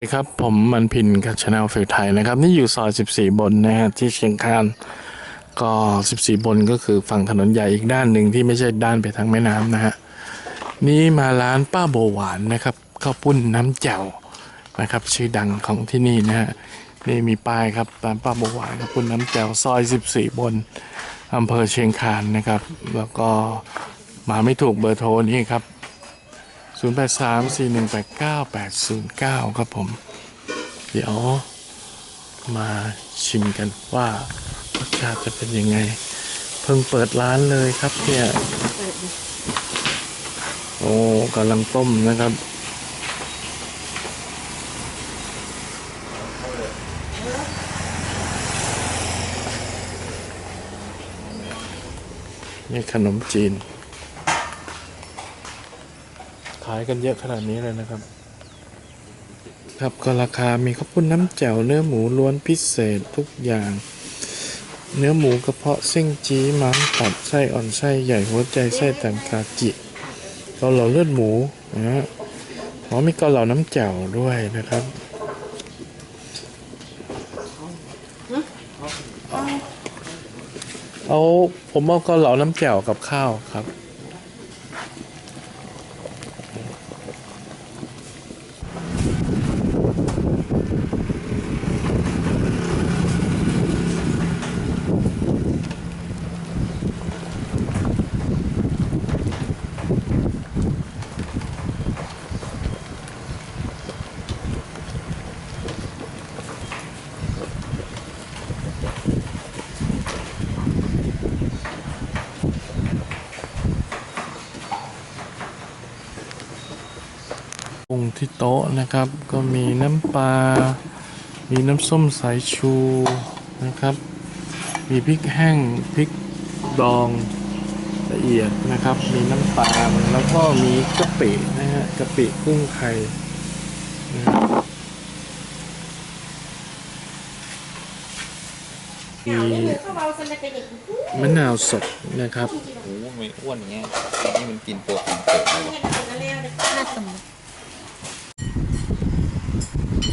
สวัสดีครับ ผมมันพินกับชาแนลฟิลไทยนะครับ นี่อยู่ซอย 14 บนนะฮะที่เชียงคานก็ 14 บนก็คือฝั่งถนนใหญ่อีกด้านหนึ่งที่ไม่ใช่ด้านไปทางแม่น้ำนะฮะนี่มาร้านป้าโบหวานนะครับข้าวปุ้นน้ำแจ่วนะครับ ชื่อดังของที่นี่นะฮะนี่มีป้ายครับร้านป้าโบหวานข้าวปุ้นน้ำแจ่วซอย 14 บนอำเภอเชียงคานนะครับ แล้วก็มาไม่ถูกเบอร์โทรนี้ครับ 0 8 3 4 1 8 9 8 0 9 ครับผม เดี๋ยวมาชิมกันว่ารสชาติจะเป็นยังไง เพิ่งเปิดร้านเลยครับเนี่ย โอ้กำลังต้มนะครับนี่ขนมจีนายกันเยอะขนาดนี้เลยนะครับ ครับก็ราคามีข้าวปุ้นน้ำแจ่วเนื้อหมูล้วนพิเศษทุกอย่าง เนื้อหมูกระเพาะเส้นจี้ม้ามตับไส้อ่อนไส้ใหญ่หัวใจไส้แตงกาจิเกาเหลาเลือดหมูนะฮะอ๋อมีเกาเหลาน้ำแจ่วด้วยนะครับเอาผมเอาเกาเหลาน้ำแจ่วกับข้าวครับ ปรุงที่โต๊ะนะครับ ก็มีน้ำปลา มีน้ำส้มสายชูนะครับ มีพริกแห้งพริกดองละเอียดนะครับ มีน้ำปลาแล้วก็มีกะปินะฮะกะปิกุ้งไข่นะฮะมีมะนาวสดนะครับโอ้โหไม่อ้วนอย่างเงี้ยนี่มันกินโปรตีนเกิดเลยวะถ้าสม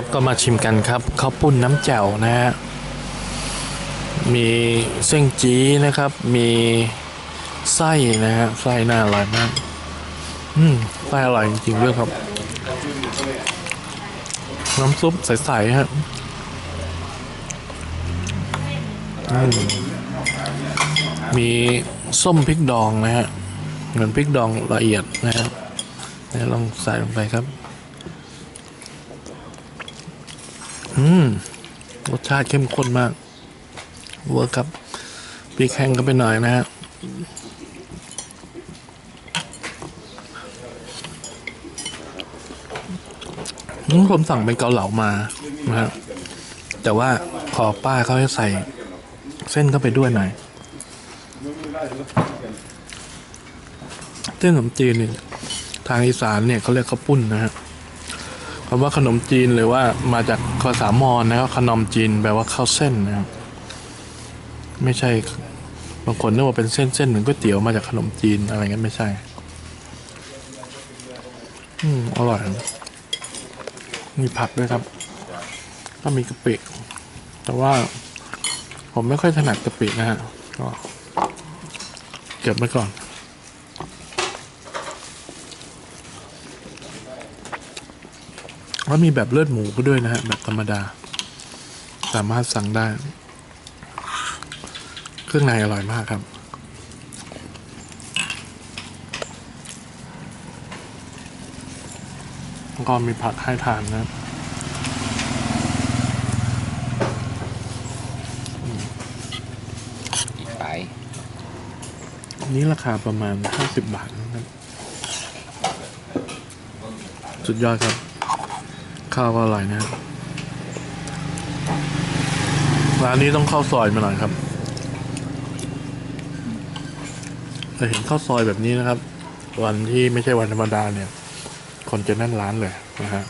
ครับก็มาชิมกันครับข้าวปุ้นน้ำแจ่วนะฮะมีเส้นจี้นะครับ มีไส้นะฮะไส้น่าอร่อยมาก อืมไส้อร่อยจริงๆด้วยครับ น้ำซุปใสๆฮะอืมมีส้มพริกดองนะฮะเหมือนพริกดองละเอียดนะฮะเดี๋ยลองใส่ลงไปครับ อืม รสชาติเข้มข้นมาก เวิร์คครับพริกแห้งก็ไปหน่อยนะฮะอืมผมสั่งเป็นเกาเหลามานะฮะแต่ว่าขอป้าเขาให้ใส่ เส้นเข้าไปด้วยหน่อยเส้นขนมจีนเนี่ยทางอีสานเนี่ยเขาเรียกข้าวปุ้นนะฮะ คำว่าขนมจีนหรือว่ามาจากภาษามอญนะครับขนมจีนแปลว่าข้าวเส้นนะครับ ไม่ใช่บางคนนึกว่าเป็นเส้นเส้นเหมือนก๋วยเตี๋ยวมาจากขนมจีนอะไรเงี้ยไม่ใช่ อืมอร่อยครับมีผักด้วยครับ ก็มีกะปิแต่ว่าผมไม่ค่อยถนัดกะปินะฮะก็เก็บไว้ก่อน แล้วมีแบบเลือดหมูก็ด้วยนะฮะ แบบธรรมดา สามารถสั่งได้ เครื่องในอร่อยมากครับแล้วก็มีผักให้ทานนะอีกไปอันนี้ราคาประมาณ 50 บาทนะครับ สุดยอดครับ ข้าวก็อร่อยนะร้านนี้ต้องเข้าซอยมาหน่อยครับแต่เห็นข้าวซอยแบบนี้นะครับ วันที่ไม่ใช่วันธรรมดาเนี่ย คนจะแน่นร้านเลยนะฮะ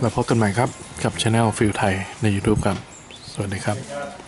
แล้วพบกันใหม่ครับ กับช anel ฟิลไทยใน YouTube ครับ สวัสดีครับ